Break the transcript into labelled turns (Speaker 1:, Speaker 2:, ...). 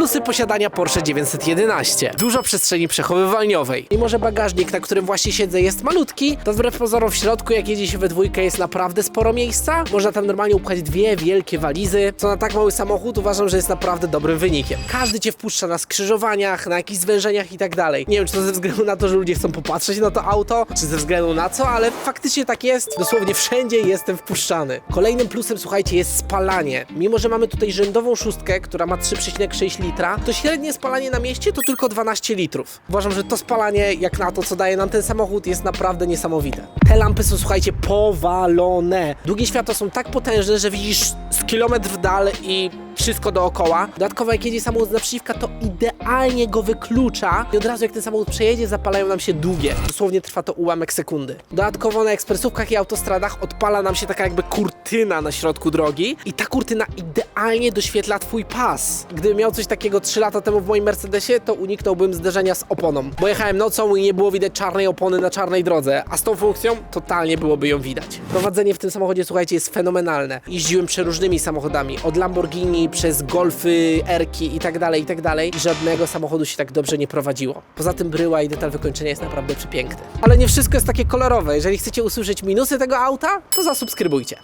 Speaker 1: plusy posiadania Porsche 911. Dużo przestrzeni przechowywalniowej. Mimo, że bagażnik, na którym właśnie siedzę, jest malutki, to wbrew pozorom w środku, jak jedzie się we dwójkę, jest naprawdę sporo miejsca. Można tam normalnie upchać dwie wielkie walizy, co na tak mały samochód uważam, że jest naprawdę dobrym wynikiem. Każdy cię wpuszcza na skrzyżowaniach, na jakichś zwężeniach i tak dalej. Nie wiem, czy to ze względu na to, że ludzie chcą popatrzeć na to auto, czy ze względu na co, ale faktycznie tak jest. Dosłownie wszędzie jestem wpuszczany. Kolejnym plusem, słuchajcie, jest spalanie. Mimo, że mamy tutaj rzędową szóstkę, która ma 3,6 litra, to średnie spalanie na mieście to tylko 12 litrów. Uważam, że to spalanie, jak na to, co daje nam ten samochód, jest naprawdę niesamowite. Te lampy są, słuchajcie, powalone. Długie światła są tak potężne, że widzisz z kilometr w dal i wszystko dookoła. Dodatkowo jak jedzie samochód z naprzeciwka, to idealnie go wyklucza i od razu jak ten samochód przejedzie, zapalają nam się długie. Dosłownie trwa to ułamek sekundy. Dodatkowo na ekspresówkach i autostradach odpala nam się taka jakby kurtyna na środku drogi i ta kurtyna idealnie doświetla twój pas. Gdybym miał coś takiego 3 lata temu w moim Mercedesie, to uniknąłbym zderzenia z oponą, bo jechałem nocą i nie było widać czarnej opony na czarnej drodze, a z tą funkcją totalnie byłoby ją widać. Prowadzenie w tym samochodzie, słuchajcie, jest fenomenalne. Jeździłem przeróżnymi samochodami, od Lamborghini przez Golfy, Erki i tak dalej, i tak dalej. I żadnego samochodu się tak dobrze nie prowadziło. Poza tym bryła i detal wykończenia jest naprawdę przepiękny. Ale nie wszystko jest takie kolorowe. Jeżeli chcecie usłyszeć minusy tego auta, to zasubskrybujcie.